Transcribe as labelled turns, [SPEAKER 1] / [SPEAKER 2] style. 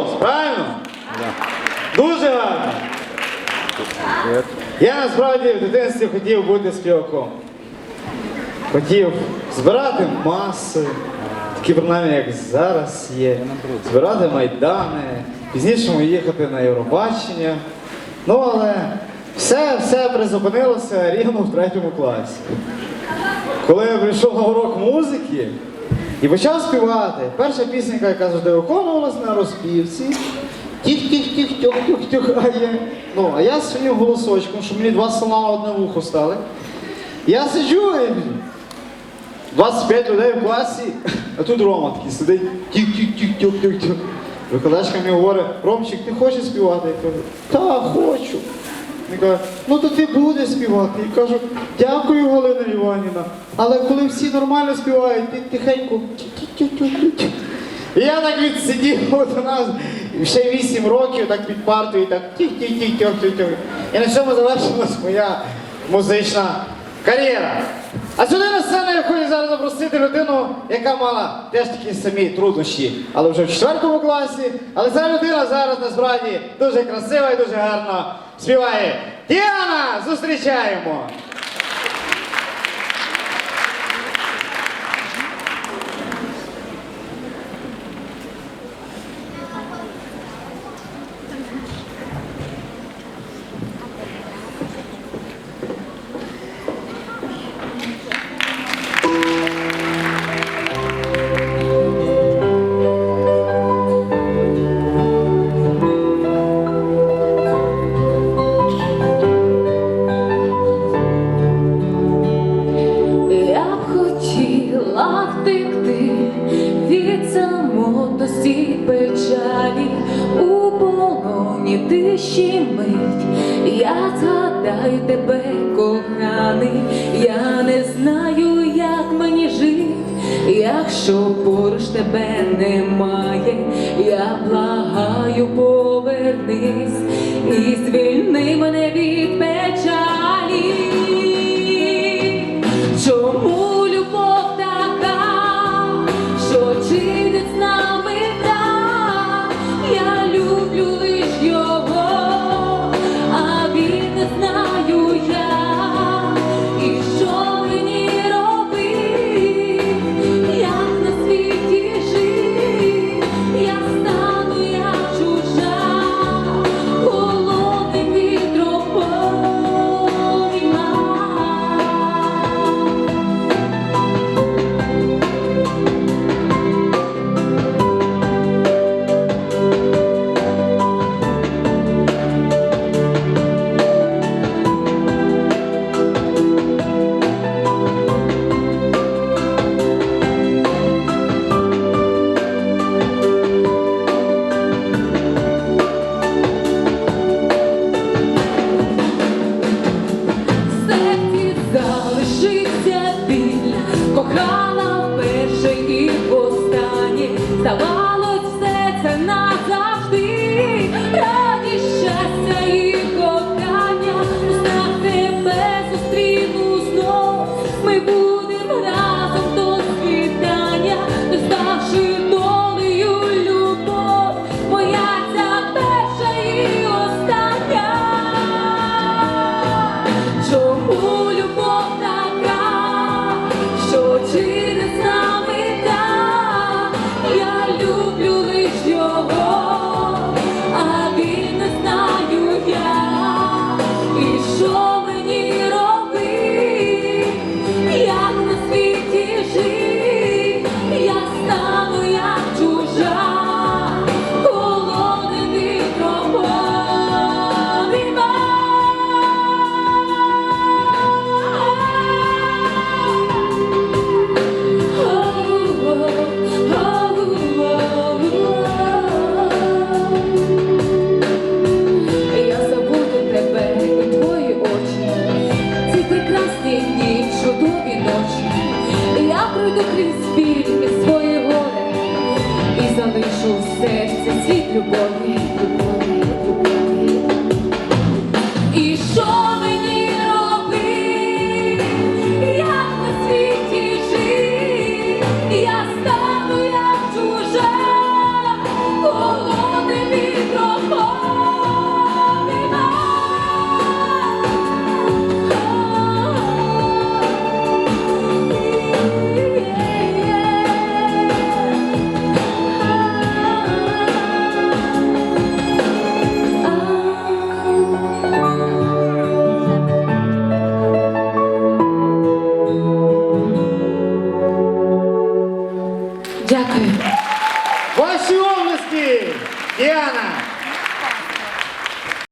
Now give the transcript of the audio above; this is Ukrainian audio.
[SPEAKER 1] голос, правильно? Дуже гарно. Я насправді в дитинстві хотів бути співаком. Хотів збирати маси, такі принаймні, як зараз є, збирати майдани, пізніше їхати на Євробачення. Ну, але все, все призупинилося рівно в третьому класі. Коли я прийшов на урок музики і почав співати, перша пісенька, яка завжди виконувалась на розпівці. Тіх-тіх-тіх-тьох-тьох-тьох, а я, ну, а я своїм голосочком, щоб мені два слова одне вухо стали. Я сиджу і 25 людей в класі, а тут Рома такий сидить, тік-тік-тік-тік-тік-тік. Викладачка мені говорить, Ромчик, ти хочеш співати? Я кажу, так, хочу. Він каже, ну то ти будеш співати. І кажу, дякую, Галина Іванівна. Але коли всі нормально співають, ти тихенько. тік-тік-тік-тік-тік». І я так відсидів от у нас ще 8 років, так під партою, так тік-тік-тік-тік-тік. І на цьому завершилась моя музична кар'єра. А сюди на сцену я хочу зараз запросити людину, яка мала теж такі самі труднощі, але вже в четвертому класі. Але ця людина зараз насправді дуже красива і дуже гарно співає. Діана, зустрічаємо!
[SPEAKER 2] Втекти від самотності печалі. У полоні тиші мить. Я згадаю тебе, коханий, я не знаю, як мені жить, якщо поруч тебе немає, я благаю, повернись. І звільни мене від Oh.